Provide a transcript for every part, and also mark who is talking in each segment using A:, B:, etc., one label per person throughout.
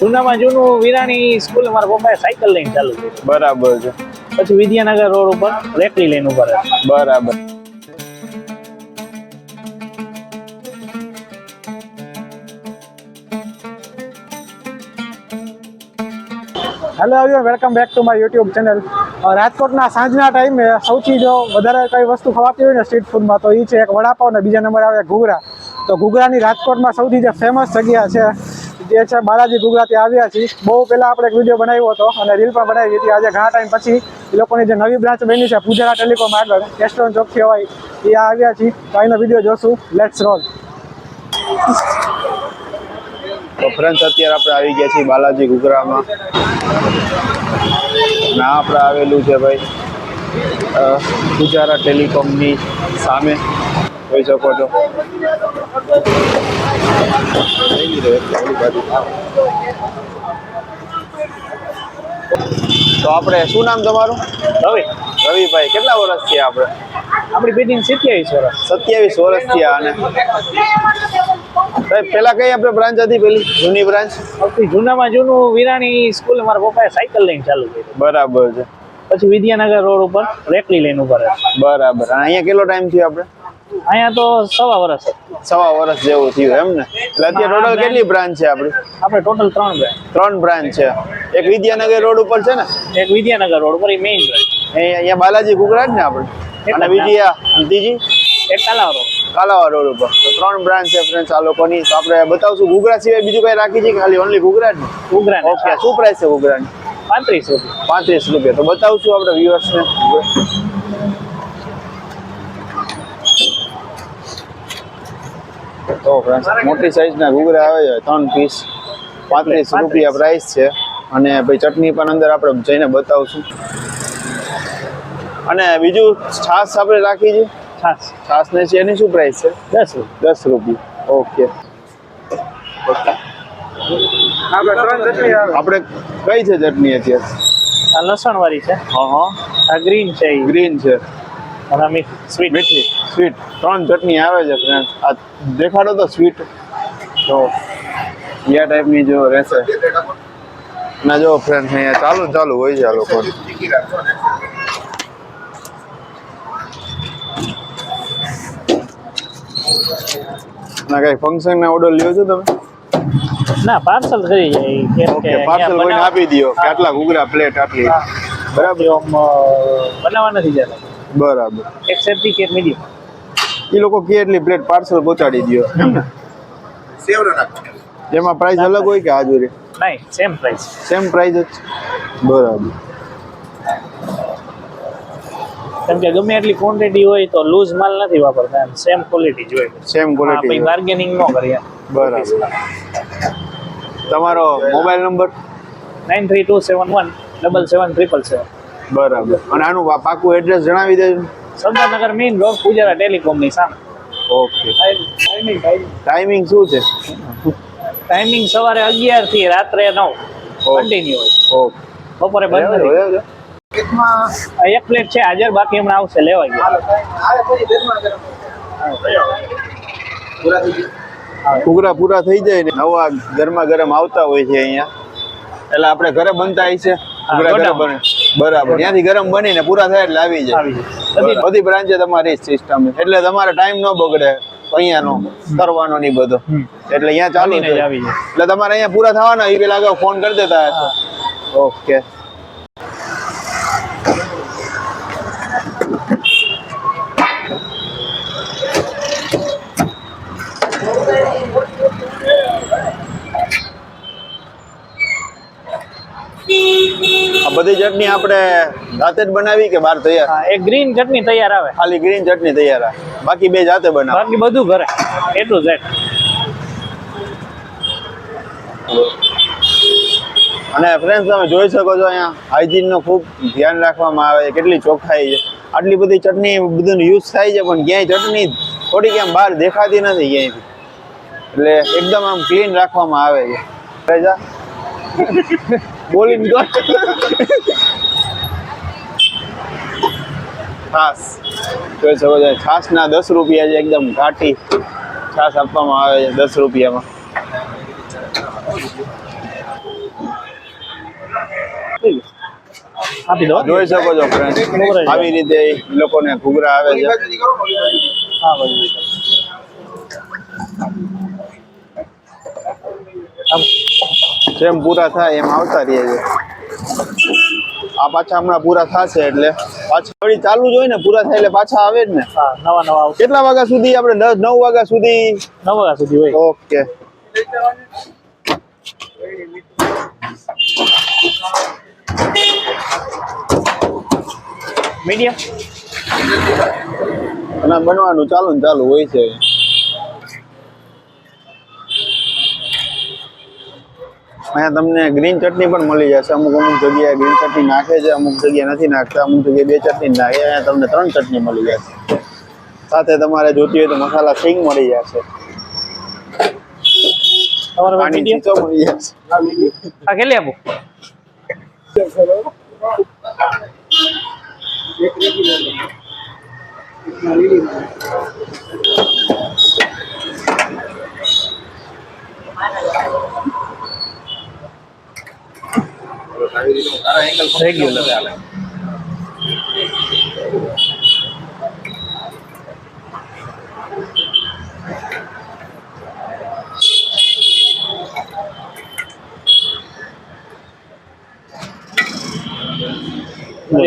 A: જૂનામાં જૂનું વિરાણી સ્કૂલ મારા પપ્પાએ સાયકલ લઈને ચાલુ
B: બરાબર છે.
A: પછી વિદ્યાનગર રોડ ઉપર રેકડી લઈને ઊભા
B: બરાબર.
C: હેલો આવ્યો welcome back to my YouTube channel રાજકોટના સાંજના ટાઈમે સૌથી જો વધારે કઈ વસ્તુ ખવાતી હોય ને સ્ટ્રીટ ફૂડમાં તો એ છે એક વડાપાવ ને બીજા નંબર આવે ઘૂઘરા. તો ઘૂઘરાની રાજકોટમાં સૌથી જે ફેમસ જગ્યા છે જે છે, બાલાજી ગુજરાતી આવ્યા છીએ. બહુ પહેલાં આપણે એક વીડિયો બનાવ્યો હતો અને રીલ પણ બનાવી હતી. આજે ઘણા ટાઈમ પછી એ લોકોની જે નવી બ્રાન્ચ બની છે, પૂજારા ટેલિકોમ આગળ રેસ્ટોરન્ટ ચોકથી હોય, એ આવ્યા છીએ. તો અહીંનો વીડિયો જોશું. લેટ્સ રોલ
B: તો ફ્રેન્ડ્સ અત્યારે આપણે આવી ગયા છીએ બાલાજી ગુગરામાં ના આપણે આવેલું છે ભાઈ પૂજારા ટેલિકોમની સામે. જોઈ શકો છો. તો આપણે શું નામ તમારું?
A: રવિ.
B: રવિભાઈ કેટલા વર્ષ થયા આપણે?
A: આપણી બેટિંગ સત્યાવીસ વર્ષ.
B: સત્યાવીસ વર્ષ થયા અને? સાહેબ પેલા કઈ આપણે બ્રાન્ચ હતી પેલી? જૂની બ્રાન્ચ
A: જૂનામાં જૂનું વિરાણી સ્કૂલ મારા પપ્પાએ સાયકલ લઈને ચાલુ કરી
B: બરાબર છે.
A: પછી વિદ્યાનગર રોડ ઉપર રેકલી લઈને ઉપર
B: બરાબર. અહીંયા કેટલો ટાઈમ થયો આપણે?
A: અહીંયા તો સવા વર્ષ
B: સવા વર્ષ જેવું થયું એમ ને? એટલે અત્યારે ટોટલ કેટલી બ્રાન્ચ છે આપણી
A: આપણે ટોટલ ત્રણ બ્રાન્ચ
B: ત્રણ બ્રાન્ચ છે. એક વિદ્યાનગર રોડ ઉપર છે ને?
A: એક વિદ્યાનગર રોડ ઉપર એ મેઇન બ્રાન્ચ
B: અહીં અહીંયા બાલાજી કુકરાજ ને આપણે અને બીજી આ ત્રીજી
A: એક કાલાવા રોડ.
B: કાલાવા રોડ ઉપર. તો ત્રણ બ્રાન્ચ છે ફ્રેન્ડ્સ આ લોકોની. તો આપણે બતાવશું ગુગરા સિવાય બીજું કઈ રાખી છે ખાલી ઓનલી ગુગરાજ ને?
A: ઉઘરા
B: ઓકે શું પ્રાઇસ છે ગુગરાની
A: પાંત્રીસ રૂપિયા.
B: પાંત્રીસ રૂપિયા. તો બતાવશું આપણે વ્યુઅર્સને તો મોટી સાઈઝના ઘૂઘરા આવે છે ત્રણ પીસ પાંત્રીસ રૂપિયા પ્રાઇસ છે. અને ભાઈ ચટણી પણ અંદર આપણે જઈને બતાવશું. અને બીજું છાશ આપણે રાખી છે?
A: છાસ
B: છાશ. ને છે એની શું પ્રાઇસ છે?
A: દસ
B: દસ રૂપિયા. ઓકે
C: આપણે
B: કઈ છે ચટણી અત્યારે?
A: આ લસણ વાળી છે.
B: હા હા.
A: આ ગ્રીન છે
B: ગ્રીન છે.
A: અને મીઠી સ્વીટ
B: મીઠી સ્વીટ ત્રણ ચટણી આવે છે ફ્રેન્ડ આ દેખાડો તો સ્વીટ તો યા ટાઈપની જો રહેશે. ના જો ફ્રેન્ડ અહીંયા ચાલુ ચાલુ હોય છે આ લોકો. ના કઈ ફંક્શન ના ઓર્ડર લ્યો છો તમે?
A: ના પાર્સલ કરી જાય.
B: ઓકે પાર્સલ કોઈને આપી દો કે આટલા ઘૂઘરા પ્લેટ આટલી. બરાબર?
A: બનાવવા નથી જતા.
B: બરાબર.
A: એક સેફટી કે મીડિયમ
B: એ લોકો કે એટલી પ્લેટ પાર્સલ પહોંચાડી દો જેમાં પ્રાઇસ અલગ હોય કે હાજરી
A: નહીં સેમ પ્રાઇસ
B: સેમ પ્રાઇસ જ. બરાબર.
A: કેમ કે ગમે એટલી ક્વોન્ટિટી હોય તો લૂઝ માલ નથી વાપરતા એમ. સેમ ક્વોલિટી જોઈએ
B: સેમ
A: ક્વોલિટી
B: ક્વોલિટી
A: બાર્ગેનિંગ ન કરીએ.
B: બરાબર. તમારો mobile number
A: nine three two seven one double seven triple seven
B: બરાબર. અને આનું પાકું એડ્રેસ જણાવી દેજો.
A: સરદારનગર મેઇન રોડ પૂજારા ટેલિકોમની સામે.
B: ઓકે
A: ટાઈમિંગ
B: ટાઈમિંગ શું છે?
A: ટાઈમિંગ સવારે અગિયારથી રાત્રે નવ. કન્ટિન્યુ હોય.
B: ઓકે
A: બપોરે બંધ નથી. આ એક પ્લેટ છે હાજર બાકી હમણાં આવશે લેવા ગયા.
B: ઘૂઘરા પૂરા થઈ જાય ને. નવા ગરમા ગરમ આવતા હોય છે અહીંયા. એટલે આપણે ઘરે બનતા હોય છે ઘરે બને. બરાબર. ત્યાંથી ગરમ બનીને પૂરા થાય એટલે આવી જાય.
A: બધી-
B: બ્રાન્ચે તમારી સિસ્ટમ એટલે તમારે ટાઈમ ન બગડે અહીંયાનો કરવાનો નહીં બધો. એટલે અહીંયા ચાલુ. એટલે તમારે અહીંયા પૂરા થવાના એ પેલા અગાઉ ફોન કરી દેતા ઓકે. બધી ચટણી આપણે જાતે જ બનાવી કે બહાર તૈયાર?
A: હા એક ગ્રીન ચટણી તૈયાર આવે.
B: ખાલી ગ્રીન ચટણી તૈયાર આવે. બાકી બે જાતે બનાવે.
A: બાકી બધું ઘરે. એટલું ટુ
B: અને ફ્રેન્ડ્સ તમે જોઈ શકો છો અહીંયા હાઇજીનનું ખૂબ ધ્યાન રાખવામાં આવે છે. કેટલી ચોખ્ખાઈ છે. આટલી બધી ચટણી બધું યુઝ થાય છે પણ ક્યાંય ચટણી થોડીક એમ બહાર દેખાતી નથી ક્યાંયથી. એટલે એકદમ આમ ક્લીન રાખવામાં આવે છે. બોલી દીધો છાસ જોઈ શકો છો છાસના દસ રૂપિયા છે એકદમ ઘાટી. છાસ આપવામાં આવે છે દસ રૂપિયામાં. જોઈ શકો છો આવી રીતે લોકોને ઘૂઘરા આવે છે.
A: હા
B: જેમ પૂરા થાય એમ આવતા રહીએ છીએ આ પાછા હમણાં પૂરા થશે એટલે પાછા વળી ચાલુ જ હોય ને પૂરા થાય એટલે પાછા આવે જ ને.
A: હા નવા નવા
B: કેટલા વાગ્યા સુધી આપણે દસ નવ વાગ્યા સુધી?
A: નવ વાગ્યા સુધી હોય.
B: ઓકે.
A: મીડિયમ
B: અને બનવાનું ચાલુ ને ચાલુ હોય છે. અહીંયા તમને ગ્રીન ચટણી પણ મળી જશે. અમુક અમુક જગ્યાએ ગ્રીન ચટણી નાખે છે અમુક જગ્યાએ નથી નાખતા અમુક જગ્યાએ બે ચટણી નાખે અહીંયા તમને ત્રણ ચટણી મળી જશે. સાથે તમારે જોતી હોય તો મસાલા સિંગ મળી જશે.
A: તમારે
B: પાણી ચીચો મળી જશે.
A: આ કેટલી આપું? રેગ્યુલર મળી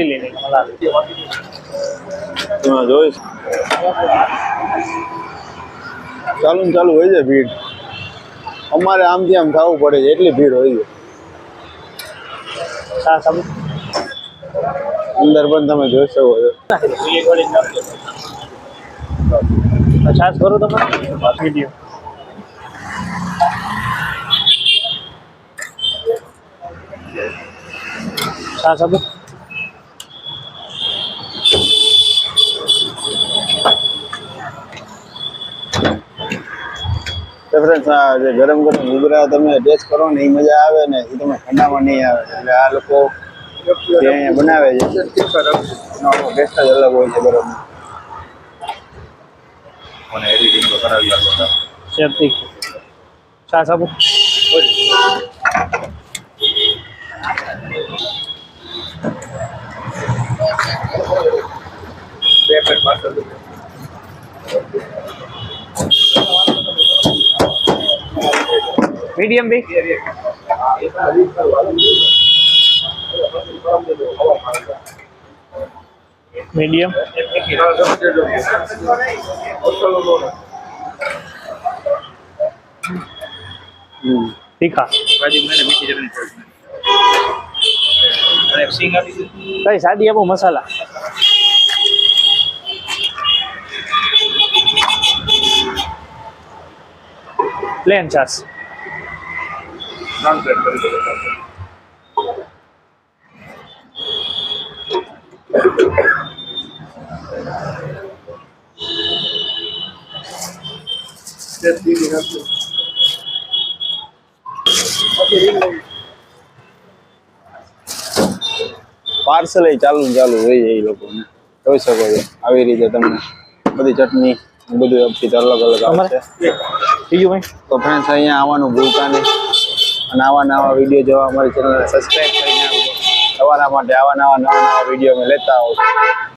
A: લેને મલા
B: તમે જોઈશ ચાલુ ને ચાલુ હોય છે ભીડ. અમારે આમથી આમ થવું પડે છે, એટલી ભીડ હોય છે.
A: સા સાબુ
B: અંદર પણ તમે જોઈ શકો છો.
A: છાસ કરો તમે. મીડિયમ સા સાબુ
B: તો friends, આ જે ગરમ ગરમ ઘૂઘરા તમે ટેસ્ટ કરો ને એ મજા આવે ને એ તમે ઠંડામાં નહીં આવે. એટલે આ લોકો જે અહીંયા બનાવે છે ટેસ્ટ જ અલગ હોય છે ગરમ
A: શેરથી સા સાબુ. મીડિયમ બી. મીડિયમ. તીખા. કઈ સાદી આપો મસાલા? પ્લેન છાસ
B: પાર્સલ એ ચાલુ ને ચાલુ હોય એ લોકોને જોઈ શકો છો આવી રીતે તમને બધી ચટણી બધું અપડેટ અલગ અલગ આવશે
A: બીજું ભાઈ?
B: તો ફ્રેન્ડ્સ અહીંયા આવવાનું ભૂલતા નહીં. અને આવા નવા વીડિયો જોવા અમારી ચેનલને સબસ્ક્રાઈબ કરીને તમારા માટે આવા નવા નવા નવા વીડિયો અમે લેતા આવું